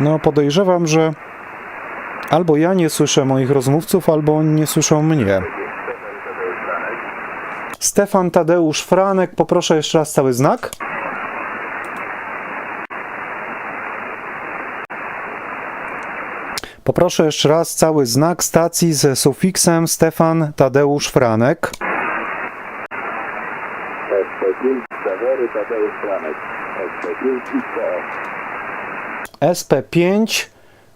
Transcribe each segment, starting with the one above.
No, podejrzewam, że albo ja nie słyszę moich rozmówców, albo oni nie słyszą mnie. Stefan Tadeusz Franek, poproszę jeszcze raz cały znak. Poproszę jeszcze raz cały znak stacji z sufiksem Stefan Tadeusz Franek. SP5 Sawery Tadeusz Franek. SP5 XTF. SP5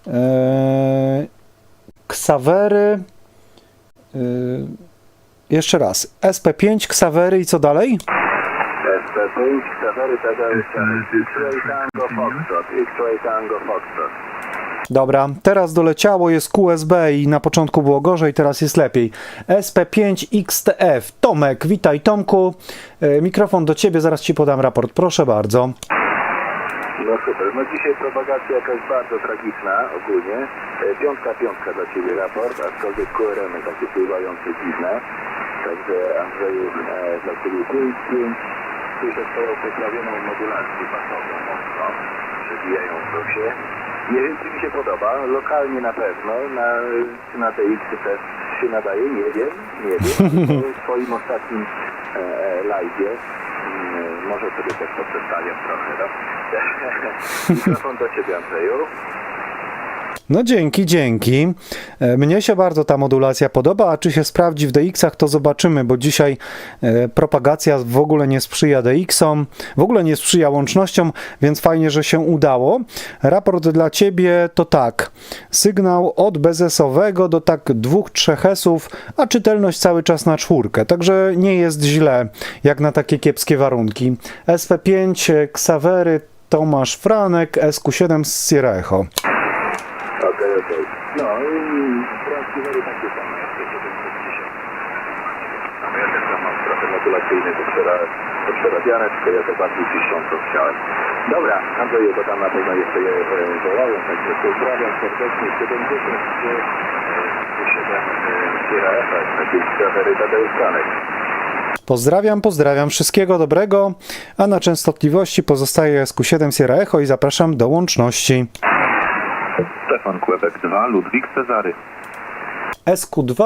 e, Ksawery e, jeszcze raz SP5 Ksawery i co dalej? SP5 Sawery Tadeusz Franek. X-Ray Tango Foxtrot. X-Ray Tango Foxtrot. Dobra, teraz doleciało, jest QSB i na początku było gorzej, teraz jest lepiej. SP5XTF. Tomek, witaj Tomku. E, Mikrofon do ciebie, zaraz ci podam raport. Proszę bardzo. No super. No dzisiaj propagacja jakaś bardzo tragiczna ogólnie. E, Piątka, piątka dla Ciebie raport, aczkolwiek QRM-y takie pływające dziwne. Także Andrzeju, e, dla Ciebie 5, 5. Słyszę Twoją poprawioną modulację pasową mocno. Przebijającą się. Nie wiem, czy mi się podoba. Lokalnie na pewno. Na, czy na tej X też się nadaje? Nie wiem. Nie wiem. W swoim ostatnim e, e, Może sobie też poprzestawiam trochę, no. Mikrofon do Ciebie, Andrzeju. No dzięki, dzięki. E, Mnie się bardzo ta modulacja podoba, a czy się sprawdzi w DX-ach, to zobaczymy, bo dzisiaj e, propagacja w ogóle nie sprzyja DX-om, w ogóle nie sprzyja łącznościom, więc fajnie, że się udało. Raport dla Ciebie to tak, sygnał od bezesowego do tak dwóch, trzech esów, a czytelność cały czas na czwórkę, także nie jest źle, jak na takie kiepskie warunki. SP5, e, Ksawery, Tomasz Franek, SQ7 z Sierra Echo. Okej, okej. No i transmiwery takie same, jak te 760. No ja też tam mam trochę modulacyjny to przera- to przerabiane, tylko ja to bardziej piszcząco chciałem. Dobra, Andrzeju, bo tam na pewno jeszcze je e, wołają, także pozdrawiam serdecznie. 70 gdzie e, 7 Sierra Echa, takie Sawery Tadeusz Franek. Pozdrawiam, pozdrawiam, wszystkiego dobrego, a na częstotliwości pozostaje SQ7 Sierra Echo i zapraszam do łączności. Stefan Kłebek 2, Ludwik Cezary. SQ2